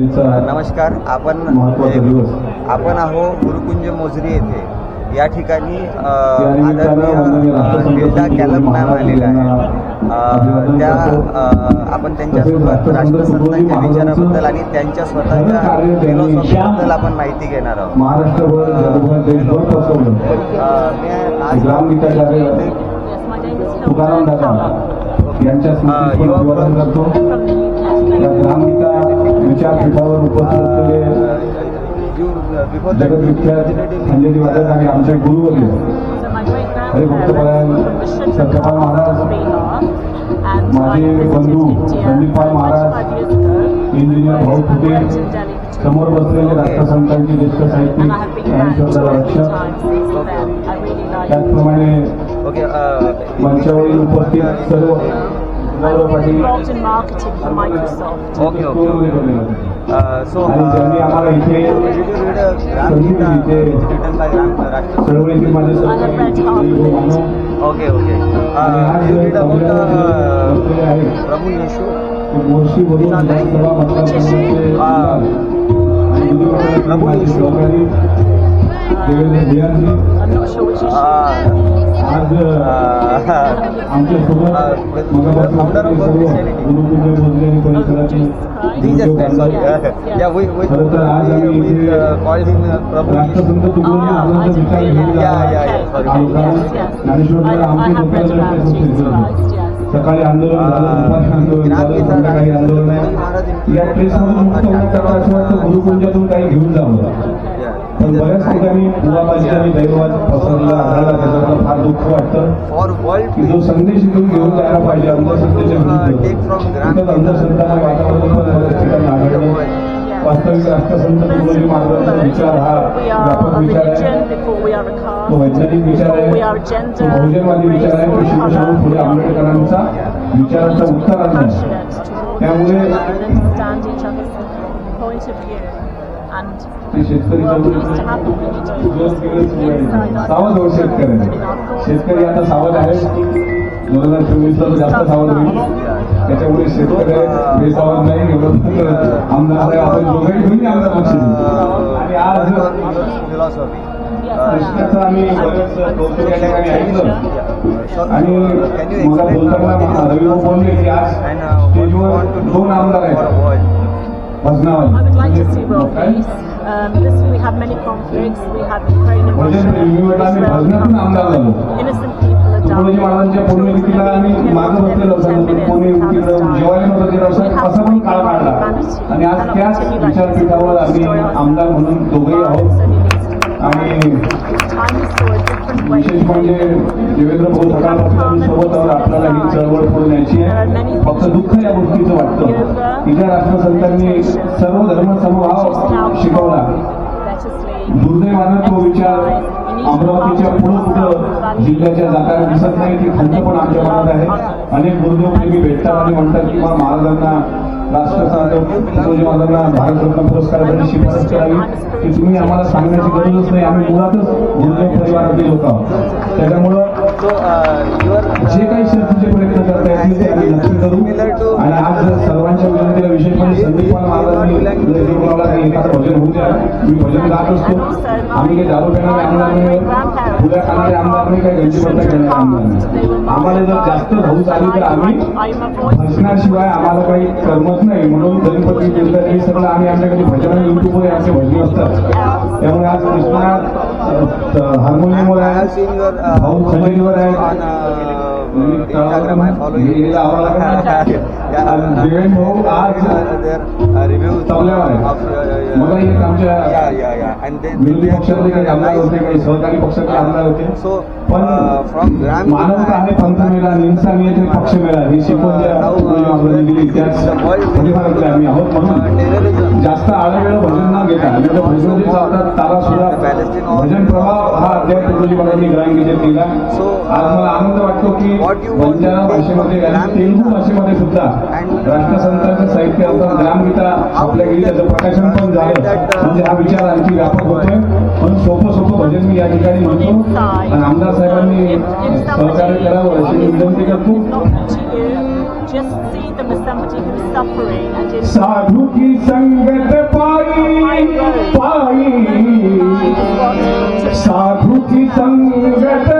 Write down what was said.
नमस्कार आपण. आपण आहो गुरुकुंज मोजरी येथे. या ठिकाणी आदरणीय, कॅलम मॅम आलेल्या आहेत अ, अभिवादन त्या आपण त्यांच्यासोबत राष्ट्रसंतांच्या विचाराबद्दल आणि त्यांच्या स्वतःच्या फिलॉसॉफीबद्दल आपण माहिती घेणार आहोत. महाराष्ट्रभर जगभर देशभर पसरवलं अ, मी आज ग्रामगीताचार्य Yes, my name is Tukaram Hilda दादा Tower यांच्या स्मृतीस पण अभिवादन करतो. विचारपीठावर उपस्थित असलेले जगदविख्यात अंजली वादक आणि आमचे गुरुवर्य So my great हरे भक्तपरायण grandparents from सत्यपाल महाराज माझे बंधू Sandipal Maharaj, 25 years ago. Engineer भाऊ फुटे समोर बसलेले राष्ट्रसंतांचे ज्येष्ठ साहित्यिक रक्षक. त्याचप्रमाणे मंचावरील उपस्थित सर्व गौरव I'm representative for Microsoft. Okay, okay, okay. Uh, so, uh, did you read uh, written by Ram uh, Okay, okay. Uh, you read uh, Uh, Uh, I'm not sure which Jesus Christ, sorry. Yeah, we we we uh, him uh, Prabhu Yeah, yeah, yeah, sorry. सकाळी आंदोलन झालं आंदोलन आहे या प्रेसमधून मुक्त होण्याकरता असं वाटतं गुरुकुंजातून काही घेऊन जावं पण बऱ्याच ठिकाणी मुलाबाजी आणि दैववाद पसरलेला आढळला त्याच्याबद्दल फार दुःख वाटतं. की जो संदेश इथून घेऊन जायला पाहिजे अंधश्रद्धेच्या विरुद्ध. अंधश्रद्धामय वातावरण ठिकाणी आढळलं वास्तविक राष्ट्रसंत तुकडोजी महाराजांचा विचार हा व्यापक विचार आहे. तो. वैज्ञानिक विचार आहे. तो बहुजनवादी विचार आहे. तो शिवशाहू फुले. आंबेडकरांचा विचाराचा आहे. त्यामुळे and शेतकरी सावध हो thoughts. शेतकरी आता सावध आहे. दोन हजार चोवीसला तर जास्त सावध होईल. त्याच्यामुळे शेतकरी बेसावध नाही एवढं आमदार आपण दोघंही पक्ष. आणि आज आम्ही बरेच ठिकाणी ऐकलं. मला बोलताना रवी बोलले की आज uh, स्टेजवर do दोन आमदार आहेत. I would like to see world काय? peace. Um, this we have many conflicts. We have Ukraine and भजन Russia. प्रेमी म्हटलं आम्ही Israel भजनातून आमदार झालो Innocent people are Tukdoji dying. महाराजांच्या पुण्यतिथीला आम्ही मागं बसलेलो असायचो पुणे तिकडं जेवायला नव्हतं गेलो असं असं पण काळ काढला आणि आज त्याच विचारपीठावर आम्ही आमदार म्हणून दोघेही आहोत आणि विशेष म्हणजे देवेंद्र भाऊ सकाळपासून आम्ही आपल्याला ही चळवळ पुढे न्यायची आहे. फक्त दुःख या गोष्टीचं वाटतं. की ज्या राष्ट्रसंतांनी सर्व धर्मसमभाव शिकवला. दुर्दैवानं तो विचार अमरावतीच्या पुढं कुठं जिल्ह्याच्या जाताना दिसत नाही ती खंत पण आमच्या मनात आहे. अनेक गुरुदेव भेटतात आणि म्हणतात की किंवा महाराजांना राष्ट्रसंत महाराजांना भारतरत्न पुरस्कारासाठी शिफारस करावी. की तुम्ही आम्हाला सांगण्याची गरजच नाही. आम्ही मुळातच गुरुदेव परिवारातील लोक आहोत. त्याच्यामुळं जे काही शर्तीचे प्रयत्न करता येतील ते आम्ही नक्की करू. आणि आज सर्वांच्या विनंतीला विशेष म्हणजे संदीपाल महाराजांनी एखादं भजन होऊ द्या. मी भजन गात असतो. आम्ही काही दारू पेणार आम्हाला फुल्या खाणारे आमदार नाही काही गंजीपट्टा घेणारे आमदार नाही. आम्हाला जर जास्त भाऊ आली तर आम्ही. भजनाशिवाय आम्हाला काही कर्मच नाही. म्हणून गणपती चिंतन हे सगळं आम्ही आमच्याकडे भजन युट्यूबवर आमचे भजनी असतात. त्यामुळे आज कृष्णा हार्मोनियमवर आहे भाऊ खंडेरीवर आहे. देवेन भाऊ आज आहे. मला एक आमच्या yeah yeah. Yeah and then विरोधी पक्षातले काही आमदार होते काही सहकारी पक्षातले आमदार होते? आहे पंथ मेळा निंसानियत हे पक्ष मेळा ही शिकवण ज्या दिली त्याच परिवारातले आम्ही आहोत म्हणून. जास्त आळवेळ भजन न घेता आणि त्या भजन जे चालतात तारा सुद्धा भजन प्रभाव हा अध्याय महाराजांनी ग्रामगीतेत केला आज मला आनंद वाटतो की बंजारा भाषेमध्ये आणि तेलुगू भाषेमध्ये सुद्धा राष्ट्रसंतांचं साहित्य अर्थात ग्रामगीता आपल्या गेली त्याचं प्रकाशन पण झालं. म्हणजे हा विचार आणखी व्यापक होतोय. पण सोपं सोपं भजन मी या ठिकाणी म्हणतो. आणि आमदार साहेबांनी सहकार्य करावं अशी विनंती करतो साधू की संगत पाई पाई साधू की संगत